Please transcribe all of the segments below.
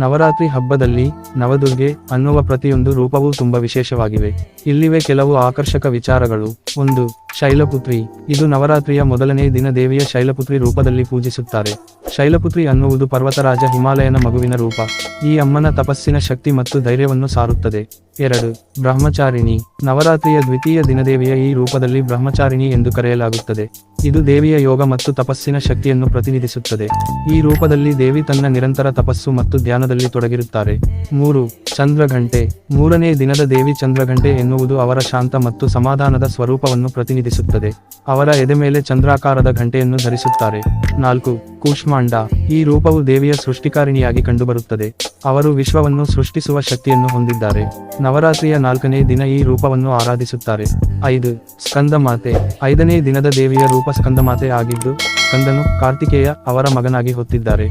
ನವರಾತ್ರಿ ಹಬ್ಬದಲ್ಲಿ ನವದುರ್ಗೆ ಅನ್ನುವ ಪ್ರತಿಯೊಂದು ರೂಪವೂ ತುಂಬ ವಿಶೇಷವಾಗಿವೆ. ಇಲ್ಲಿವೆ ಕೆಲವು ಆಕರ್ಷಕ ವಿಚಾರಗಳು. ಒಂದು ಶೈಲಪುತ್ರಿ, ಇದು ನವರಾತ್ರಿಯ ಮೊದಲನೇ ದಿನ ದೇವಿಯ ಶೈಲಪುತ್ರಿ ರೂಪದಲ್ಲಿ ಪೂಜಿಸುತ್ತಾರೆ. ಶೈಲಪುತ್ರಿ ಅನ್ನುವುದು ಪರ್ವತರಾಜ ಹಿಮಾಲಯನ ಮಗುವಿನ ರೂಪ. ಈ ಅಮ್ಮನ ತಪಸ್ಸಿನ ಶಕ್ತಿ ಮತ್ತು ಧೈರ್ಯವನ್ನು ಸಾರುತ್ತದೆ. ಎರಡು, ಬ್ರಹ್ಮಚಾರಿಣಿ, ನವರಾತ್ರಿಯ ದ್ವಿತೀಯ ದಿನದೇವಿಯ ಈ ರೂಪದಲ್ಲಿ ಬ್ರಹ್ಮಚಾರಿಣಿ ಎಂದು ಕರೆಯಲಾಗುತ್ತದೆ. ಇದು ದೇವಿಯ ಯೋಗ ಮತ್ತು ತಪಸ್ಸಿನ ಶಕ್ತಿಯನ್ನು ಪ್ರತಿನಿಧಿಸುತ್ತದೆ. ಈ ರೂಪದಲ್ಲಿ ದೇವಿ ತನ್ನ ನಿರಂತರ ತಪಸ್ಸು ಮತ್ತು ಧ್ಯಾನದಲ್ಲಿ ತೊಡಗಿರುತ್ತಾರೆ. ಮೂರು, ಚಂದ್ರಘಂಟೆ, ಮೂರನೇ ದಿನದ ದೇವಿ ಚಂದ್ರಘಂಟೆ ಎನ್ನುವುದು ಅವರ ಶಾಂತ ಮತ್ತು ಸಮಾಧಾನದ ಸ್ವರೂಪವನ್ನು ಪ್ರತಿನಿಧಿಸುತ್ತದೆ ಅವರ ಎದೆ ಮೇಲೆ ಚಂದ್ರಾಕಾರದ ಘಂಟೆಯನ್ನು ಧರಿಸುತ್ತಾರೆ. ನಾಲ್ಕು, ಕೂಷ್ಮಾಂಡ. ಈ ರೂಪವು ದೇವಿಯ ಸೃಷ್ಟಿಕಾರಿಣಿಯಾಗಿ ಕಂಡುಬರುತ್ತದೆ. ಅವರು ವಿಶ್ವವನ್ನು ಸೃಷ್ಟಿಸುವ ಶಕ್ತಿಯನ್ನು ಹೊಂದಿದ್ದಾರೆ. ನವರಾತ್ರಿಯ ನಾಲ್ಕನೇ ದಿನ ಈ ರೂಪವನ್ನು ಆರಾಧಿಸುತ್ತಾರೆ. ಐದು, ಸ್ಕಂದಮಾತೆ. ಐದನೇ ದಿನದ ದೇವಿಯ ರೂಪ ಸ್ಕಂದಮಾತೆ ಆಗಿದ್ದು, ಸ್ಕಂದನು ಕಾರ್ತಿಕೇಯ ಅವರ ಮಗನಾಗಿ ಹೊತ್ತಿದ್ದಾರೆ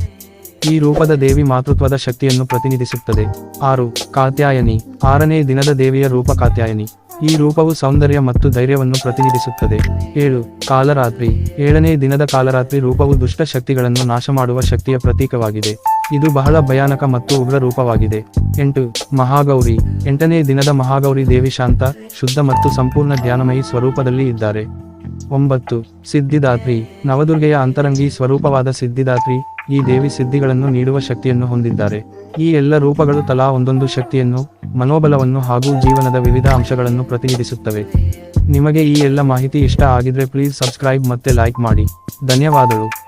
ಈ ರೂಪದ ದೇವಿ ಮಾತೃತ್ವದ ಶಕ್ತಿಯನ್ನು ಪ್ರತಿನಿಧಿಸುತ್ತದೆ. ಆರು, ಕಾತ್ಯಾಯನಿ. ಆರನೇ ದಿನದ ದೇವಿಯ ರೂಪ ಕಾತ್ಯಾಯನಿ. ಈ ರೂಪವು ಸೌಂದರ್ಯ ಮತ್ತು ಧೈರ್ಯವನ್ನು ಪ್ರತಿನಿಧಿಸುತ್ತದೆ. ಏಳು, ಕಾಲರಾತ್ರಿ. ಏಳನೇ ದಿನದ ಕಾಲರಾತ್ರಿ ರೂಪವು ದುಷ್ಟ ಶಕ್ತಿಗಳನ್ನು ನಾಶ ಮಾಡುವ ಶಕ್ತಿಯ ಪ್ರತೀಕವಾಗಿದೆ. ಇದು ಬಹಳ ಭಯಾನಕ ಮತ್ತು ಉಗ್ರ ರೂಪವಾಗಿದೆ. ಎಂಟು, ಮಹಾಗೌರಿ. ಎಂಟನೇ ದಿನದ ಮಹಾಗೌರಿ ದೇವಿ ಶಾಂತ, ಶುದ್ಧ ಮತ್ತು ಸಂಪೂರ್ಣ ಧ್ಯಾನಮಯಿ ಸ್ವರೂಪದಲ್ಲಿ ಇದ್ದಾರೆ. ಒಂಬತ್ತು, ಸಿದ್ಧಿದಾತ್ರಿ. ನವದುರ್ಗೆಯ ಅಂತರಂಗಿ ಸ್ವರೂಪವಾದ ಸಿದ್ಧಿದಾತ್ರಿ ಈ ದೇವಿ ಸಿದ್ಧಿಗಳನ್ನು ನೀಡುವ ಶಕ್ತಿಯನ್ನು ಹೊಂದಿದ್ದಾರೆ. ಈ ಎಲ್ಲ ರೂಪಗಳು ತಲಾ ಒಂದೊಂದು ಶಕ್ತಿಯನ್ನು, ಮನೋಬಲವನ್ನು ಹಾಗೂ ಜೀವನದ ವಿವಿಧ ಅಂಶಗಳನ್ನು ಪ್ರತಿನಿಧಿಸುತ್ತವೆ. ನಿಮಗೆ ಈ ಎಲ್ಲ ಮಾಹಿತಿ ಇಷ್ಟ ಆಗಿದ್ರೆ ಪ್ಲೀಸ್ ಸಬ್ಸ್ಕ್ರೈಬ್ ಮತ್ತೆ ಲೈಕ್ ಮಾಡಿ. ಧನ್ಯವಾದಗಳು.